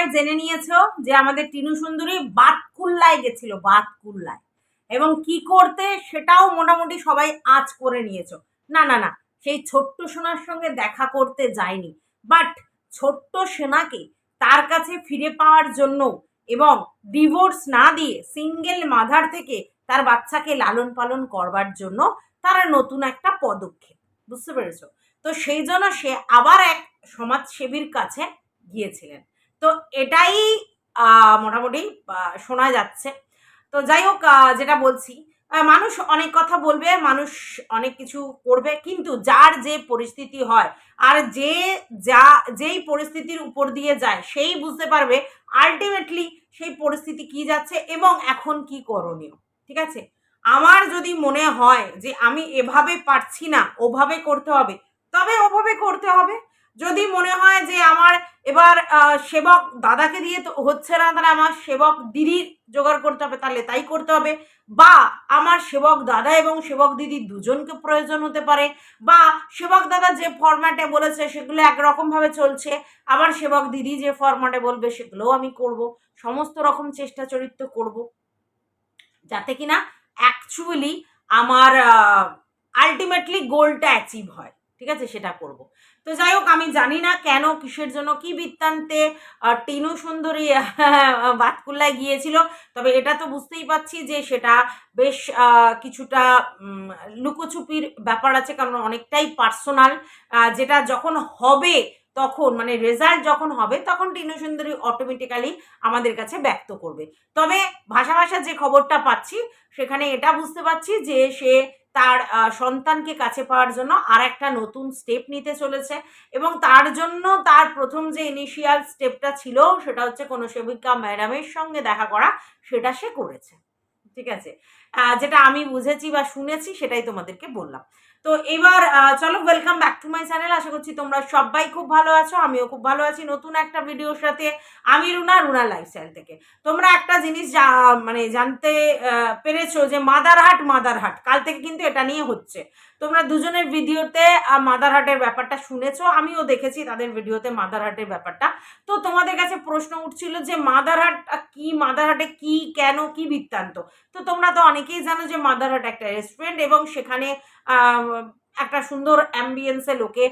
সবাই জেনে নিয়েছো যে আমাদের টিনু সুন্দরী বাতকুল্লায় গেছিল, বাতকুল্লায়। এবং কি করতে সেটাও মোটামুটি সবাই আজ করে নিয়েছো। না না না, সেই ছোট্ট সোনার সঙ্গে দেখা করতে যায়নি। বাট ছোট্ট সেনাকে তার কাছে ফিরে পাওয়ার জন্য এবং ডিভোর্স না দিয়ে সিঙ্গেল মাদার থেকে তার বাচ্চাকে লালন পালন করবার জন্য তারা নতুন একটা পদক্ষেপ। বুঝতে পেরেছ? তো সেই জন্য সে আবার এক সমাজসেবীর কাছে গিয়েছিলেন। তো এটাই মোটামুটি শোনা যাচ্ছে। তো যাই হোক যেটা বলছি মানুষ অনেক কথা বলবে, মানুষ অনেক কিছু করবে, কিন্তু যার যে পরিস্থিতি হয়, আর যে যা, যেই পরিস্থিতির উপর দিয়ে যায়, সেই বুঝতে পারবে আলটিমেটলি সেই পরিস্থিতি কি যাচ্ছে এবং এখন কি করণীয়, ঠিক আছে? আমার যদি মনে হয় যে আমি এভাবে পারছি না, ওভাবে করতে হবে, তবে ওভাবে করতে হবে। যদি মনে হয় যে আমার এবার সেবক দাদাকে দিয়ে তো হচ্ছে না, তাহলে আমার সেবক দিদির জোগাড় করতে হবে, তাহলে তাই করতে হবে। বা আমার সেবক দাদা এবং সেবক দিদি দুজনকে প্রয়োজন হতে পারে, বা সেবক দাদা যে ফরম্যাটে বলেছে সেগুলো একরকমভাবে চলছে আবার সেবক দিদি যে ফরম্যাটে বলবে সেগুলোও আমি করব, সমস্ত রকম চেষ্টা চরিত্র করব। যাতে কিনা অ্যাকচুয়ালি আমার আলটিমেটলি গোলটা অ্যাচিভ হয়, ঠিক আছে? সেটা করব। তো যাই হোক, আমি জানি না কেন, কিসের জন্য, কি বৃত্তান্তে টিনু সুন্দরী বাতকুল্লায় গিয়েছিল, তবে এটা তো বুঝতেই পারছি যে সেটা বেশ কিছুটা লুকোছুপির ব্যাপার আছে, কারণ অনেকটাই পার্সোনাল যেটা যখন হবে তখন মানে রেজাল্ট যখন হবে, তখন টিনু সুন্দরী অটোমেটিক্যালি আমাদের কাছে ব্যক্ত করবে। তবে ভাষা ভাষা যে খবরটা পাচ্ছি, সেখানে এটা বুঝতে পারছি যে সে তার সন্তানকে কাছে পাওয়ার জন্য আর একটা নতুন স্টেপ নিতে চলেছে এবং তার জন্য তার প্রথম যে ইনিশিয়াল স্টেপটা ছিল সেটা হচ্ছে কোনো সেবিকা ম্যাডামের সঙ্গে দেখা করা, সেটা সে করেছে। ঠিক আছে? যেটা আমি বুঝেছি বা শুনেছি সেটাই তোমাদেরকে বললাম। তো এবার চলো welcome back to my channel আশা করছি তোমরা সবাই খুব ভালো আছো, আমিও খুব ভালো আছি নতুন একটা ভিডিওর সাথে। আমি রুনা রুনা লাইফস্টাইল থেকে। তোমরা একটা জিনিস মানে জানতে পেরেছ যে মাদারহাট মাদারহাট কাল থেকে কিন্তু এটা নিয়ে হচ্ছে। তোমরা দুজনের ভিডিওতে মাদারহাটের ব্যাপারটা শুনেছো আমিও দেখেছি তাদের ভিডিওতে মাদারহাটের ব্যাপারটা। তো তোমাদের কাছে প্রশ্ন উঠছিল যে মাদারহাট আহ, কি মাদারহাটে কি কেন কি বৃত্তান্ত? তো তোমরা তো অনেকেই জানো যে মাদারহাট একটা রেস্টুরেন্ট এবং সেখানে একটা সুন্দর অ্যাম্বিয়েন্সে লোকে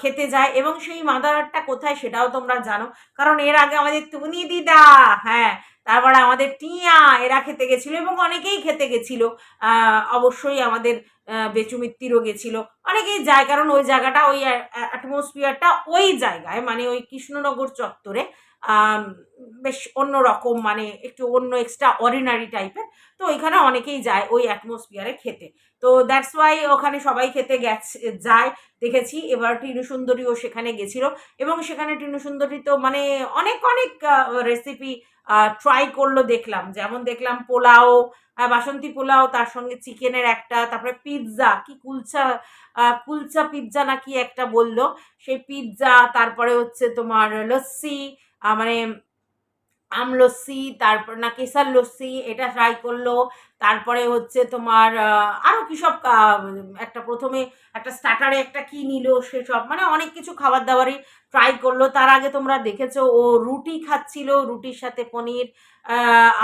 খেতে যায় এবং সেই মাদারহাটটা কোথায় সেটাও তোমরা জানো। কারণ এর আগে আমাদের টুনি দিদা হ্যাঁ তারপরে আমাদের টিয়া এরা খেতে গেছিল এবং অনেকেই খেতে গেছিল। অবশ্যই আমাদের আহ, বেচু মিত্তিরও গেছিল অনেকেই যায় কারণ ওই জায়গাটা ওই অ্যাটমসফিয়ারটা ওই জায়গায় মানে ওই কৃষ্ণনগর চত্বরে বেশ অন্য রকম মানে একটু অন্য এক্সট্রা অর্ডিনারি টাইপের তো ওইখানে অনেকেই যায় ওই অ্যাটমসফিয়ারে খেতে। তো দ্যাটস ওয়াই ওখানে সবাই খেতে গেছে যায়। দেখেছি। এবার টিনু সুন্দরীও সেখানে গেছিল এবং সেখানে টিনু সুন্দরী তো মানে অনেক অনেক রেসিপি ট্রাই করল দেখলাম। যেমন দেখলাম পোলাও বাসন্তী পোলাও, তার সঙ্গে চিকেনের একটা, তারপরে পিৎজা কি কুলচা কুলচা পিৎজা নাকি একটা বলল? সেই পিৎজা তারপরে হচ্ছে তোমার লস্যি মানে আম লস্যি, তারপর না কেসার লস্যি, এটা ট্রাই করল। তারপরে হচ্ছে তোমার আরও আরও কি সব একটা প্রথমে একটা স্টার্টারে একটা কি নিল সেসব মানে অনেক কিছু খাবার দাবারই ট্রাই করল। তার আগে তোমরা দেখেছ ও রুটি খাচ্ছিল, রুটির সাথে পনির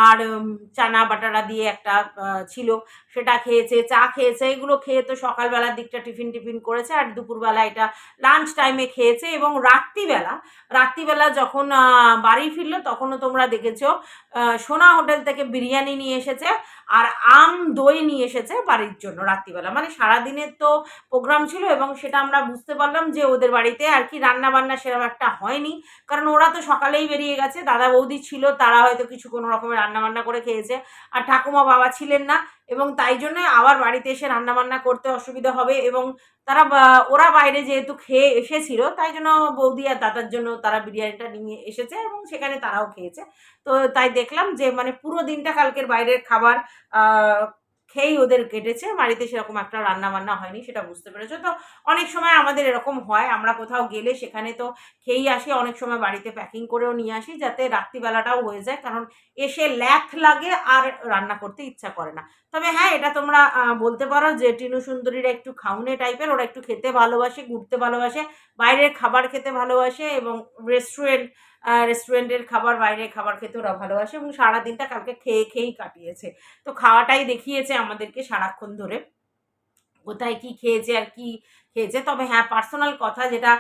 আর চানা বাটারা দিয়ে একটা ছিল। সেটা খেয়েছে, চা খেয়েছে, এগুলো খেয়ে তো সকালবেলার দিকটা টিফিন টিফিন করেছে আর দুপুরবেলা এটা লাঞ্চ টাইমে খেয়েছে এবং রাত্রিবেলা রাত্রিবেলা যখন বাড়ি ফিরলো তখনও তোমরা দেখেছ সোনা হোটেল থেকে বিরিয়ানি নিয়ে এসেছে। আর আম দই নিয়ে এসেছে বাড়ির জন্য রাত্রিবেলা। মানে সারাদিনের তো প্রোগ্রাম ছিল এবং সেটা আমরা বুঝতে পারলাম যে ওদের বাড়িতে আর কি রান্না বান্না সেরকম একটা হয়নি। কারণ ওরা তো সকালেই বেরিয়ে গেছে, দাদা বৌদি ছিল, তারা হয়তো কিছু কোনো রকমের রান্না বান্না করে খেয়েছে। আর ঠাকুমা বাবা ছিলেন না এবং তাই জন্য আবার বাড়িতে এসে রান্না বান্না করতে অসুবিধা হবে এবং তারা ওরা বাইরে যেহেতু খেয়ে এসেছিল, তাই জন্য বৌদি আর দাদার জন্য তারা বিরিয়ানিটা নিয়ে এসেছে এবং সেখানে তারাও খেয়েছে। তো তাই দেখলাম যে মানে পুরো দিনটা কালকের বাইরের খাবার খেয়েই ওদের কেটেছে। বাড়িতে সেরকম একটা রান্না বান্না হয়নি, সেটা বুঝতে পেরেছ। তো অনেক সময় আমাদের এরকম হয়, আমরা কোথাও গেলে সেখানে তো খেয়েই আসি, অনেক সময় বাড়িতে প্যাকিং করেও নিয়ে আসি, যাতে রাত্রিবেলাটাও হয়ে যায়, কারণ এসে ল্যাথ লাগে আর রান্না করতে ইচ্ছা করে না। তবে হ্যাঁ এটা তোমরা বলতে পারো যে টিনু সুন্দরীরা একটু খাউনে টাইপের ওরা একটু খেতে ভালোবাসে, ঘুরতে ভালোবাসে, বাইরের খাবার খেতে ভালোবাসে এবং রেস্টুরেন্ট রেস্টুরেন্টের খাবার বাইরে খাবার খেতে ওরা ভালোবাসে এবং সারাদিনটা কালকে খেয়ে খেয়েই কাটিয়েছে। তো খাওয়াটাই দেখিয়েছে আমাদেরকে সারাক্ষণ ধরে। কোথায় কি খেয়েছে আর কি খেয়েছে। তবে হ্যাঁ পার্সোনাল কথা যেটা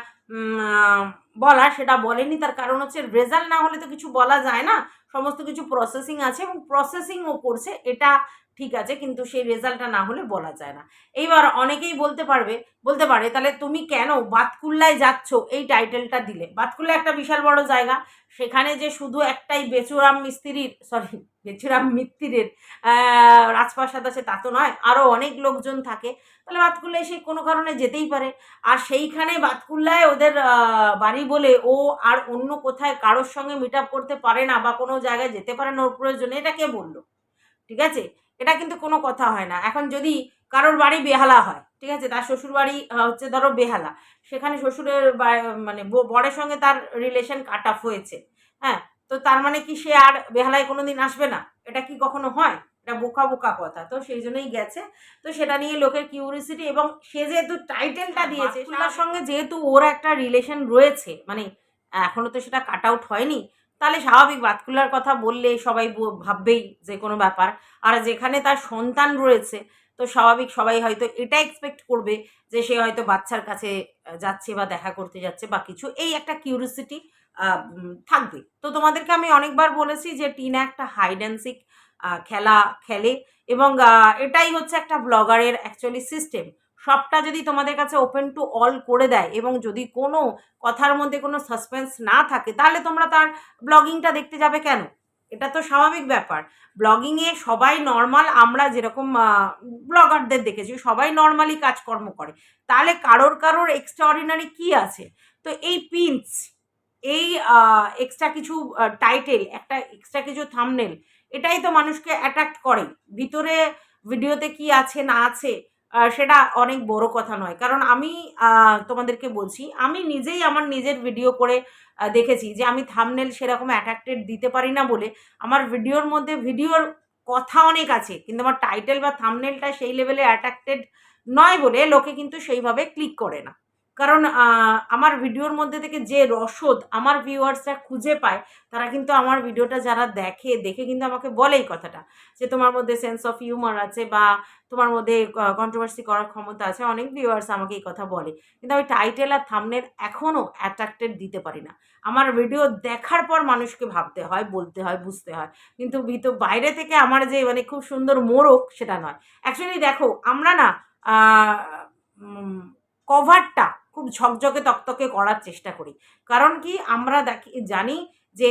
বলা সেটা বলেনি। তার কারণ হচ্ছে রেজাল্ট না হলে তো কিছু বলা যায় না। সমস্ত কিছু প্রসেসিং আছে এবং প্রসেসিংও করছে। এটা ঠিক আছে, কিন্তু সেই রেজাল্টটা না হলে বলা যায় না। এইবার অনেকেই বলতে পারবে, বলতে পারে, তাহলে তুমি কেন বাতকুল্লায় যাচ্ছ? এই টাইটেলটা দিলে। বাতকুল্লা একটা বিশাল বড় জায়গা। সেখানে যে শুধু একটাই বেচুরাম মিস্ত্রির সরি বেচুরাম মিত্তিরের রাজপ্রাসাদ আছে তা তো নয় আরও অনেক লোকজন থাকে। তাহলে বাতকুল্লায় সে কোনো কারণে যেতেই পারে। আর সেইখানে বাতকুল্লায় ওদের বাড়ি বলে ও আর অন্য কোথায় কারোর সঙ্গে মিট করতে পারে না বা কোনো জায়গায় যেতে পারে না, ওর প্রয়োজনে। এটা কে বলল? ঠিক আছে? এটা কিন্তু কোনো কথা হয় না। এখন যদি কারোর বাড়ি বেহালা হয় ঠিক আছে? তার শ্বশুর বাড়ি হচ্ছে ধরো বেহালা। সেখানে শ্বশুরের মানে বরের সঙ্গে তার রিলেশন কাট অফ হয়েছে। হ্যাঁ? তো তার মানে কি সে আর বেহালায় কোনো দিন আসবে না? এটা কি কখনো হয়? এটা বোকা বোকা কথা। তো সেই জন্যই গেছে। তো সেটা নিয়ে লোকের কিউরিসিটি এবং সে যেহেতু টাইটেলটা দিয়েছে তার সঙ্গে যেহেতু ওর একটা রিলেশন রয়েছে মানে এখনও তো সেটা কাট আউট হয়নি তাহলে স্বাভাবিক বাতকুলার কথা বললে সবাই ভাববেই যে কোনো ব্যাপার। আর যেখানে তার সন্তান রয়েছে, তো স্বাভাবিক সবাই হয়তো এটা এক্সপেক্ট করবে যে সে হয়তো বাচ্চার কাছে যাচ্ছে বা দেখা করতে যাচ্ছে বা কিছু। এই একটা কিউরিসিটি থাকবে। তো তোমাদেরকে আমি অনেকবার বলেছি যে টিনা একটা হাইড খেলা খেলে এবং এটাই হচ্ছে একটা ব্লগারের অ্যাকচুয়ালি সিস্টেম সবটা যদি তোমাদের কাছে ওপেন টু অল করে দেয় এবং যদি কোনো কথার মধ্যে কোনো সাসপেন্স না থাকে, তাহলে তোমরা তার ব্লগিংটা দেখতে যাবে কেন? এটা তো স্বাভাবিক ব্যাপার। ব্লগিংয়ে সবাই নর্মাল আমরা যেরকম ব্লগারদের দেখেছি, সবাই নর্মালি কাজকর্ম করে। তাহলে কারোর কারোর এক্সট্রা অর্ডিনারি কী আছে? তো এই পিন্স এই এক্সট্রা কিছু টাইটেল একটা এক্সট্রা কিছু থামনেল এটাই তো মানুষকে অ্যাট্রাক্ট করে ভিতরে ভিডিওতে কি আছে, না আছে সেটা অনেক বড় কথা নয়। কারণ আমি তোমাদেরকে বলছি, আমি নিজেই আমার নিজের ভিডিও করে দেখেছি যে আমি থামনেল সেরকম অ্যাট্রাক্টেড দিতে পারি না বলে আমার ভিডিওর মধ্যে ভিডিওর কথা অনেক আছে, কিন্তু আমার টাইটেল বা থামনেলটা সেই লেভেলে অ্যাট্রাক্টেড নয় বলে লোকে কিন্তু সেইভাবে ক্লিক করে না। কারণ আমার ভিডিওর মধ্যে থেকে যে রসদ আমার ভিউয়ার্সরা খুঁজে পায়, তারা কিন্তু আমার ভিডিওটা যারা দেখে দেখে কিন্তু আমাকে বলে এই কথাটা। যে তোমার মধ্যে সেন্স অফ হিউমার আছে বা তোমার মধ্যে কন্ট্রোভার্সি করার ক্ষমতা আছে, অনেক ভিউয়ার্স আমাকে এই কথা বলে। কিন্তু আমি টাইটেল আর থামনের এখনও অ্যাট্রাক্টেড দিতে পারি না। আমার ভিডিও দেখার পর মানুষকে ভাবতে হয়, বলতে হয়, বুঝতে হয়। কিন্তু ভিতর বাইরে থেকে আমার যে মানে খুব সুন্দর মোড়ক, সেটা নয়। অ্যাকচুয়ালি দেখো, আমরা না কভারটা খুব ঝকঝকে তকতকে করার চেষ্টা করি। কারণ কি? আমরা দেখি, জানি যে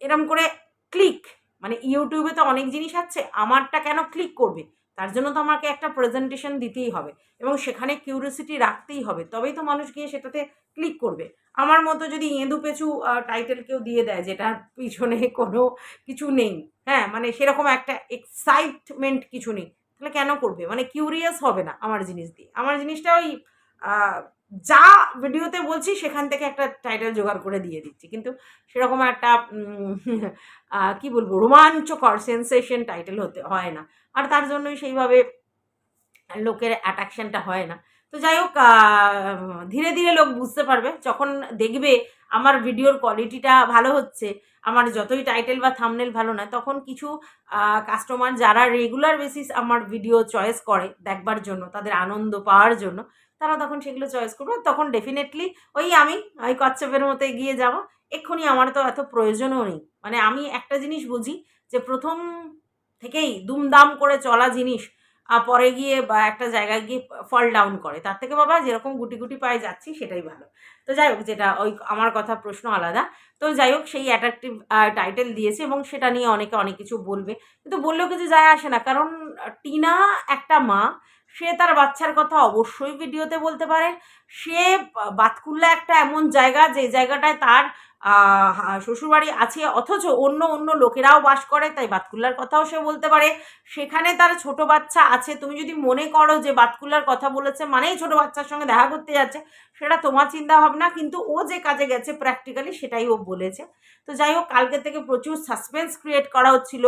এরম করে ক্লিক মানে ইউটিউবে তো অনেক জিনিস আছে, আমারটা কেন ক্লিক করবে? তার জন্য তো আমাকে একটা প্রেজেন্টেশন দিতেই হবে এবং সেখানে কিউরিয়াসিটি রাখতেই হবে। তবেই তো মানুষ গিয়ে সেটাতে ক্লিক করবে। আমার মতো যদি এঁদু পেছু টাইটেল কেউ দিয়ে দেয়, যেটার পিছনে কোনো কিছু নেই হ্যাঁ মানে সেরকম একটা এক্সাইটমেন্ট কিছু নেই, তাহলে কেন করবে? মানে কিউরিয়াস হবে না আমার জিনিস দিয়ে। আমার জিনিসটা ওই যা ভিডিওতে বলছি, সেখান থেকে একটা টাইটেল জোগাড় করে দিয়ে দিচ্ছি। কিন্তু সেরকম একটা কি বলব, রোমাঞ্চকর সেন্সেশন টাইটেল হতে হয় না। আর তার জন্যই সেইভাবে লোকের অ্যাট্রাকশনটা হয় না। তো যাই হোক ধীরে ধীরে লোক বুঝতে পারবে। যখন দেখবে আমার ভিডিওর কোয়ালিটিটা ভালো হচ্ছে আমার যতই টাইটেল বা থামনেল ভালো না তখন কিছু কাস্টমার যারা রেগুলার বেসিস আমার ভিডিও চয়েস করে দেখবার জন্য, তাদের আনন্দ পাওয়ার জন্য, তারা তখন সেগুলো চয়েস করবে। তখন ডেফিনেটলি ওই আমি, ওই কচ্ছপের মতো এগিয়ে যাব। এক্ষুনি আমার তো এত প্রয়োজনও নেই। মানে আমি একটা জিনিস বুঝি যে প্রথম থেকেই দুমদাম করে চলা জিনিস পরে গিয়ে বা একটা জায়গায় গিয়ে ফল ডাউন করে। তার থেকে বাবা যেরকম গুটি গুটি পায়ে যাচ্ছি সেটাই ভালো। তো যাই হোক, যেটা ওই আমার কথা প্রশ্ন আলাদা। তো যাই হোক, সেই অ্যাট্রাকটিভ টাইটেল দিয়েছে এবং সেটা নিয়ে অনেকে অনেক কিছু বলবে। কিন্তু বললেও কিছু যায় আসে না। কারণ টিনা একটা মা, সে তার বাচ্চার কথা অবশ্যই ভিডিওতে বলতে পারে। সে বাতকুল্লা একটা এমন জায়গা যে জায়গাটায় তার শ্বশুরবাড়ি আছে, অথচ অন্য অন্য লোকেরাও বাস করে, তাই বাতকুল্লার কথাও সে বলতে পারে। সেখানে তার ছোট বাচ্চা আছে। তুমি যদি মনে করো যে বাতকুল্লার কথা বলেছে, মানেই ছোট বাচ্চার সঙ্গে দেখা করতে যাচ্ছে। সেটা তোমার চিন্তা ভাবনা, কিন্তু ও যে কাজে গেছে প্র্যাকটিক্যালি সেটাই ও বলেছে। তো যাই হোক, কালকে থেকে প্রচুর সাসপেন্স ক্রিয়েট করা হচ্ছিল।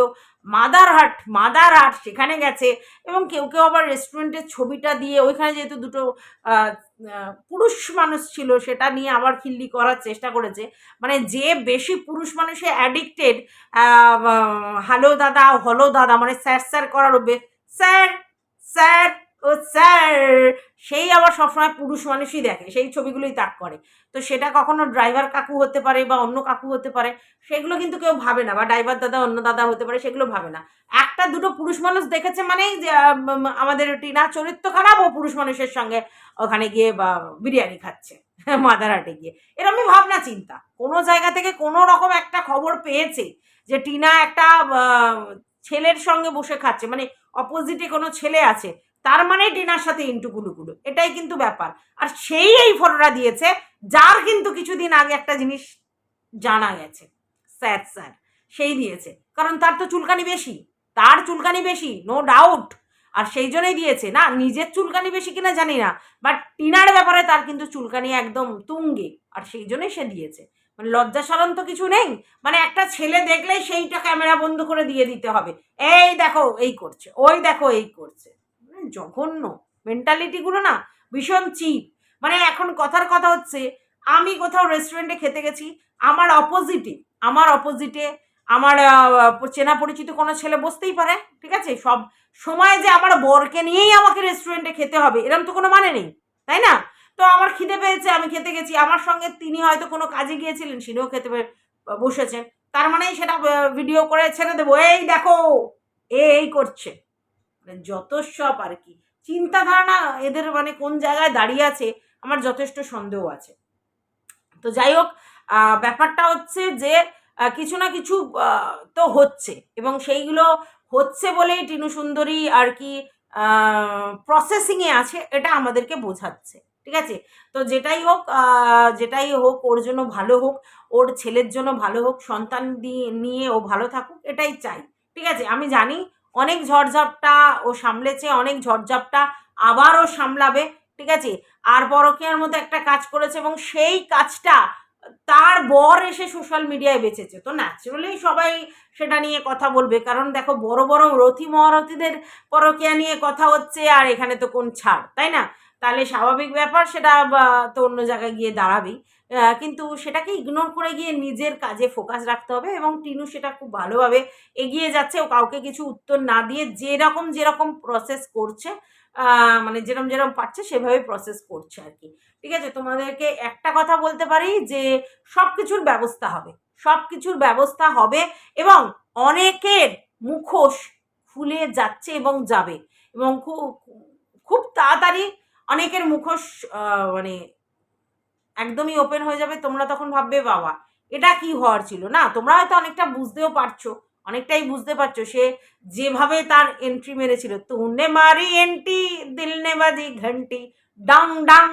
মাদার হাট মাদার হাট সেখানে গেছে এবং কেউ কেউ আবার রেস্টুরেন্টের ছবিটা দিয়ে, ওইখানে যেহেতু দুটো পুরুষ মানুষ ছিল, সেটা নিয়ে আবার খিল্লি করার চেষ্টা করেছে। মানে যে বেশি পুরুষ মানুষে অ্যাডিক্টেড হ্যালো দাদা, হলো দাদা মানে স্যার স্যার করার স্যার স্যার ও স্যার, সেই আবার সবসময় পুরুষ মানুষই দেখে, সেই ছবিগুলোই তাক করে। তো সেটা কখনো ড্রাইভার কাকু হতে পারে বা অন্য কাকু হতে পারে, সেগুলো কিন্তু কেউ ভাবে না, বা ড্রাইভার দাদা, অন্য দাদা হতে পারে, সেগুলো ভাবে না। একটা দুটো পুরুষ মানুষ দেখেছে মানেই আমাদের টিনা চরিত্র খারাপ, ও পুরুষ মানুষের সঙ্গে ওখানে গিয়ে বা বিরিয়ানি খাচ্ছে মাদারহাটে গিয়ে। এরমই ভাবনা চিন্তা। কোনো জায়গা থেকে কোনো রকম একটা খবর পেয়েছে যে, টিনা একটা ছেলের সঙ্গে বসে খাচ্ছে মানে অপোজিটে কোনো ছেলে আছে তার মানে টিনার সাথে ইন্টু কুলুকুলু এটাই কিন্তু ব্যাপার। আর সেই এই ফটোটা দিয়েছে, যার কিন্তু কিছুদিন আগে একটা জিনিস জানা গেছে, স্যার স্যার, সেই দিয়েছে। কারণ তার তো চুলকানি বেশি, তার চুলকানি বেশি নো ডাউট আর সেই জন্যই দিয়েছে, না, নিজের চুলকানি বেশি কিনা জানি না বাট টিনার ব্যাপারে তার কিন্তু চুলকানি একদম তুঙ্গে, আর সেই জন্যই সে দিয়েছে। মানে লজ্জা সরম তো কিছু নেই মানে একটা ছেলে দেখলেই সেইটা ক্যামেরা বন্ধ করে দিয়ে দিতে হবে। এই দেখো, এই করছে, ওই দেখো, এই করছে। জঘন্য। মেন্টালিটিগুলো না ভীষণ চিপ মানে এখন কথার কথা হচ্ছে, আমি কোথাও রেস্টুরেন্টে খেতে গেছি, আমার অপোজিটে আমার অপোজিটে আমার চেনা পরিচিত কোনো ছেলে বসতেই পারে, ঠিক আছে? সব সময় যে আমার বরকে নিয়েই আমাকে রেস্টুরেন্টে খেতে হবে এরকম তো কোনো মানে নেই, তাই না? তো আমার খিদে পেয়েছে, আমি খেতে গেছি, আমার সঙ্গে তিনি হয়তো কোনো কাজে গিয়েছিলেন সেটাও খেতে বসেছেন। তার মানেই সেটা ভিডিও করে ছেড়ে দেবো, এই দেখো এই করছে। মানে যত সব আর কি। চিন্তাধারণা এদের মানে কোন জায়গায় দাঁড়িয়ে আছে, আমার যথেষ্ট সন্দেহ আছে। তো যাই হোক ব্যাপারটা হচ্ছে যে কিছু না কিছু তো হচ্ছে এবং সেইগুলো হচ্ছে বলেই টিনু সুন্দরী আর কি প্রসেসিংয়ে আছে, এটা আমাদেরকে বোঝাচ্ছে, ঠিক আছে? তো যেটাই হোক যেটাই হোক, ওর জন্য ভালো হোক, ওর ছেলের জন্য ভালো হোক, সন্তান দিয়ে নিয়ে ও ভালো থাকুক, এটাই চাই, ঠিক আছে? আমি জানি অনেক ঝড়ঝাপটা ও সামলেছে, অনেক ঝড়ঝাপটা আবারও সামলাবে, ঠিক আছে? আর পরকিয়ার মতো একটা কাজ করেছে এবং সেই কাজটা তার বর এসে সোশ্যাল মিডিয়ায় বেঁচেছে। তো ন্যাচুরালি সবাই সেটা নিয়ে কথা বলবে। কারণ দেখো, বড় বড় রথি মহারথীদের পরকিয়া নিয়ে কথা হচ্ছে আর এখানে তো কোন ছাড়, তাই না? তাহলে স্বাভাবিক ব্যাপার সেটা তো অন্য জায়গায় গিয়ে দাঁড়াবেই। কিন্তু সেটাকে ইগনোর করে গিয়ে নিজের কাজে ফোকাস রাখতে হবে এবং টিনু সেটা খুব ভালোভাবে এগিয়ে যাচ্ছে ও কাউকে কিছু উত্তর না দিয়ে যেরকম যেরকম প্রসেস করছে মানে যেরকম যেরকম পারছে সেভাবে প্রসেস করছে আর কি। ঠিক আছে? তোমাদেরকে একটা কথা বলতে পারি যে সব কিছুর ব্যবস্থা হবে। সব কিছুর ব্যবস্থা হবে এবং অনেকের মুখোশ খুলে যাচ্ছে এবং যাবে এবং খুব খুব তাড়াতাড়ি অনেকের মুখোশ মানে একদমই ওপেন হয়ে যাবে, তোমরা তখন ভাববে, বাবা, এটা কি হওয়ার ছিল? না, তোমরা হয়তো অনেকটা বুঝতেও পারছ, অনেকটাই বুঝতে পারছ, সে যেভাবে তার এন্ট্রি মেরেছিল। তুনে মারি এন্ট্রি দিল নে বাজি ঘন্টি, ডাং ডাং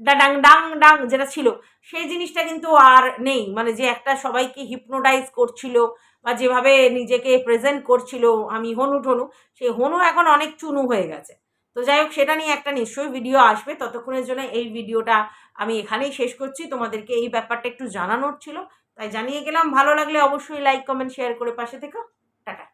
ডাং ডাং ডাং যেটা ছিল, সেই জিনিসটা কিন্তু আর নেই। মানে যে একটা সবাইকে হিপনোটাইজ করছিল বা যেভাবে নিজেকে প্রেজেন্ট করছিল, আমি হনু ঠনু সেই হনু এখন অনেক চুনু হয়ে গেছে। তো যাই হোক, সেটা নিয়ে একটা নিশ্চয়ই ভিডিও আসবে। ততক্ষণের জন্য এই ভিডিওটা আমি এখানেই শেষ করছি। তোমাদেরকে এই ব্যাপারটা একটু জানানোর ছিল। তাই জানিয়ে গেলাম, ভালো লাগলে অবশ্যই লাইক কমেন্ট শেয়ার করে পাশে থেকো। টাটা।